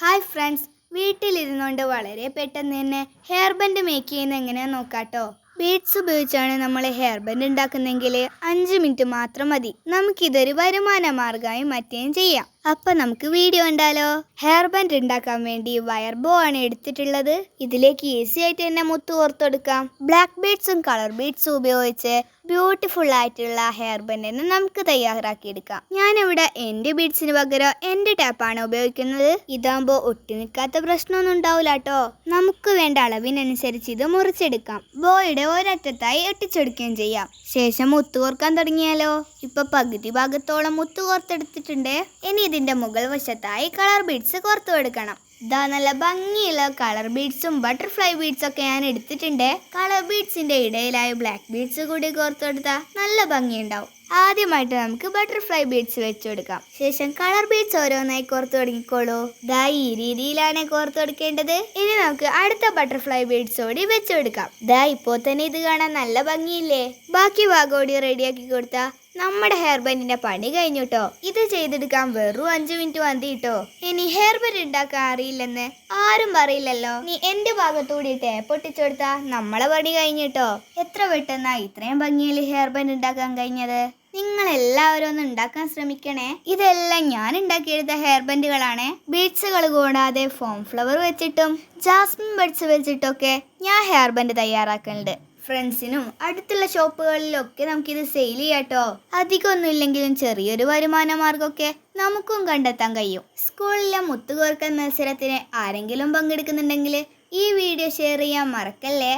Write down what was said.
Hi friends വീട്ടിലിരുന്നുകൊണ്ട് വളരെ പെട്ടെന്ന് തന്നെ ഹെയർ ബെൻഡ് മേക്ക് ചെയ്യുന്ന എങ്ങനെയാണെന്ന് നോക്കാട്ടോ. ബീഡ്സ് ഉപയോഗിച്ചാണ് നമ്മൾ ഹെയർ ബെൻഡ് ഉണ്ടാക്കുന്നതെങ്കിൽ അഞ്ച് മിനിറ്റ് മാത്രം മതി. നമുക്കിതൊരു വരുമാന മാർഗമായി മറ്റേം ചെയ്യാം. അപ്പൊ നമുക്ക് വീഡിയോ ഉണ്ടാലോ ഹെയർ ബാൻഡ് ഉണ്ടാക്കാൻ വേണ്ടി വയർ ബോ ആണ് എടുത്തിട്ടുള്ളത്. ഇതിലേക്ക് ഈസി ആയിട്ട് തന്നെ മുത്ത് ഓർത്തെടുക്കാം ബ്ലാക്ക് ബീഡ്സും കളർ ബീഡ്സും ഉപയോഗിച്ച് ബ്യൂട്ടിഫുൾ ആയിട്ടുള്ള ഹെയർ ബാൻഡ് തന്നെ നമുക്ക് തയ്യാറാക്കിയെടുക്കാം ഞാനിവിടെ എന്റെ ബീഡ്സിന് പകരം എന്റെ ടാപ്പാണ് ഉപയോഗിക്കുന്നത്. ഇതാകുമ്പോൾ ഒട്ടി നിൽക്കാത്ത പ്രശ്നമൊന്നും ഉണ്ടാവില്ല കേട്ടോ നമുക്ക് വേണ്ട അളവിനനുസരിച്ച് ഇത് മുറിച്ചെടുക്കാം. ബോയുടെ ഒരറ്റത്തായി ഒട്ടിച്ചെടുക്കുകയും ചെയ്യാം. ശേഷം മുത്ത് കോർക്കാൻ തുടങ്ങിയാലോ? ഇപ്പൊ പകുതി ഭാഗത്തോളം മുത്ത് കോർത്തെടുത്തിട്ടുണ്ട്. ഇനി ഇതിന്റെ മുകൾ വശത്തായി കളർ ബീഡ്സ് കോർത്തു കൊടുക്കണം ഇതാ നല്ല ഭംഗിയുള്ള കളർ ബീഡ്സും ബട്ടർഫ്ലൈ ബീഡ്സ് ഒക്കെ ഞാൻ എടുത്തിട്ടുണ്ട്. കളർ ബീഡ്സിന്റെ ഇടയിലായി ബ്ലാക്ക് ബീഡ്സ് കൂടി കോർത്തു കൊടുത്താൽ നല്ല ഭംഗിയുണ്ടാവും. ആദ്യമായിട്ട് നമുക്ക് ബട്ടർഫ്ലൈ ബീഡ്സ് വെച്ചുകൊടുക്കാം ശേഷം കളർ ബീഡ്സ് ഓരോന്നായി കോർത്തു തുടങ്ങിക്കോളൂ. ദാ ഈ രീതിയിലാണ് കോർത്തു കൊടുക്കേണ്ടത്. ഇനി നമുക്ക് അടുത്ത ബട്ടർഫ്ലൈ ബീഡ്സ് കൂടി വെച്ചുകൊടുക്കാം ദാ ഇപ്പോൾ തന്നെ ഇത് കാണാൻ നല്ല ഭംഗിയില്ലേ? ബാക്കി ഭാഗം കൂടി റെഡിയാക്കി കൊടുത്താ നമ്മുടെ ഹെയർ ബാൻഡിന്റെ പണി കഴിഞ്ഞു കേട്ടോ ഇത് ചെയ്തെടുക്കാൻ വെറും അഞ്ചു മിനിറ്റ് മതി കേട്ടോ ഇനി ഹെയർ ബൻഡ് ഉണ്ടാക്കാൻ അറിയില്ലെന്ന് ആരും പറയില്ലല്ലോ. നീ എന്റെ ഭാഗത്തൂടി ടേപ്പ് ഒട്ടിച്ചെടുത്താ നമ്മളെ പണി കഴിഞ്ഞു കേട്ടോ എത്ര പെട്ടെന്നാ ഇത്രയും ഭംഗിയിൽ ഹെയർ ബാൻഡ് ഉണ്ടാക്കാൻ കഴിഞ്ഞത്? നിങ്ങൾ എല്ലാവരും ഒന്ന് ഉണ്ടാക്കാൻ ശ്രമിക്കണേ. ഇതെല്ലാം ഞാൻ ഉണ്ടാക്കിയെടുത്ത ഹെയർ ബീഡ്സുകൾ കൂടാതെ ഫോം ഫ്ലവർ വെച്ചിട്ടും ജാസ്മിൻ ബഡ്സ് വെച്ചിട്ടൊക്കെ ഞാൻ ഹെയർ ബാൻഡ് തയ്യാറാക്കുന്നുണ്ട് ഫ്രണ്ട്സിനും അടുത്തുള്ള ഷോപ്പുകളിലൊക്കെ നമുക്കിത് സെയിൽ ചെയ്യാട്ടോ അധികമൊന്നും ഇല്ലെങ്കിലും ചെറിയൊരു വരുമാന മാർഗമൊക്കെ നമുക്കും കണ്ടെത്താൻ കഴിയും. സ്കൂളിലെ മുത്തുകോർക്കൽ മത്സരത്തിന് ആരെങ്കിലും പങ്കെടുക്കുന്നുണ്ടെങ്കിൽ ഈ വീഡിയോ ഷെയർ ചെയ്യാൻ മറക്കല്ലേ?